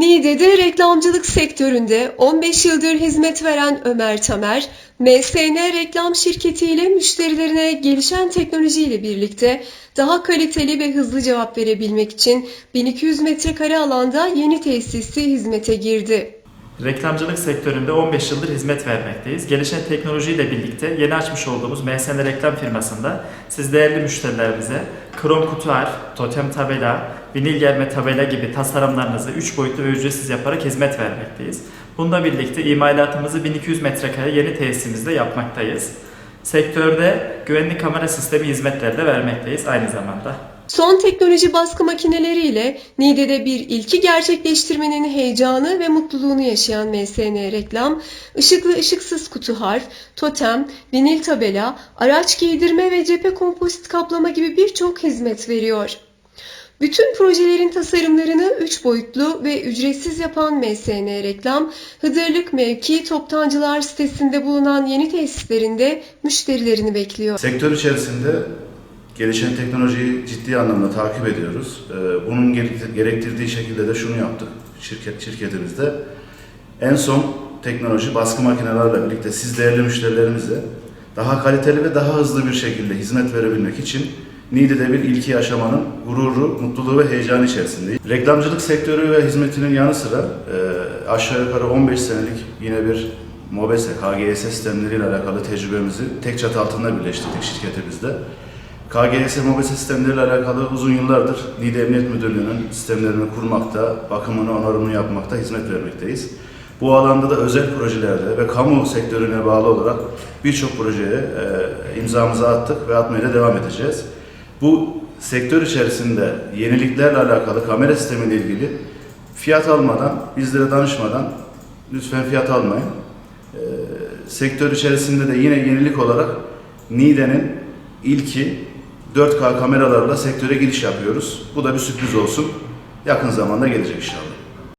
Niğde'de reklamcılık sektöründe 15 yıldır hizmet veren Ömer Tamer, MSN reklam şirketiyle müşterilerine gelişen teknolojiyle birlikte daha kaliteli ve hızlı cevap verebilmek için 1200 metrekare alanda yeni tesisi hizmete girdi. Reklamcılık sektöründe 15 yıldır hizmet vermekteyiz. Gelişen teknolojiyle birlikte yeni açmış olduğumuz MSN reklam firmasında siz değerli müşterilerimize krom kutu totem tabela, vinil gelme tabela gibi tasarımlarınızı 3 boyutlu ve ücretsiz yaparak hizmet vermekteyiz. Bununla birlikte imalatımızı 1200 metrekare yeni tesisimizde yapmaktayız. Sektörde güvenlik kamera sistemi hizmetleri de vermekteyiz aynı zamanda. Son teknoloji baskı makineleriyle Niğde'de bir ilki gerçekleştirmenin heyecanı ve mutluluğunu yaşayan MSN Reklam, ışıklı ışıksız kutu harf, totem, vinil tabela, araç giydirme ve cephe kompozit kaplama gibi birçok hizmet veriyor. Bütün projelerin tasarımlarını 3 boyutlu ve ücretsiz yapan MSN Reklam, Hıdırlık Mevki Toptancılar sitesinde bulunan yeni tesislerinde müşterilerini bekliyor. Sektör içerisinde gelişen teknolojiyi ciddi anlamda takip ediyoruz. Ee, Bunun gerek- gerektirdiği şekilde de şunu yaptık şirket şirketimizde. En son teknoloji baskı makinelerle birlikte siz değerli müşterilerimize daha kaliteli ve daha hızlı bir şekilde hizmet verebilmek için Niğde'de bir ilki yaşamanın gururu, mutluluğu ve heyecanı içerisindeyiz. Reklamcılık sektörü ve hizmetinin yanı sıra e, aşağı yukarı 15 senelik yine bir MOBESE, KGS sistemleriyle alakalı tecrübemizi tek çatı altında birleştirdik şirketimizde. KGS MOBESE sistemleriyle alakalı uzun yıllardır Niğde Emniyet Müdürlüğü'nün sistemlerini kurmakta, bakımını, onarımını yapmakta hizmet vermekteyiz. Bu alanda da özel projelerde ve kamu sektörüne bağlı olarak birçok projeye e, imzamızı attık ve atmaya da devam edeceğiz. Bu sektör içerisinde yeniliklerle alakalı kamera sistemiyle ilgili fiyat almadan, bizlere danışmadan lütfen fiyat almayın. Ee, sektör içerisinde de yine yenilik olarak Niğde'nin ilki 4K kameralarla sektöre giriş yapıyoruz. Bu da bir sürpriz olsun. Yakın zamanda gelecek inşallah.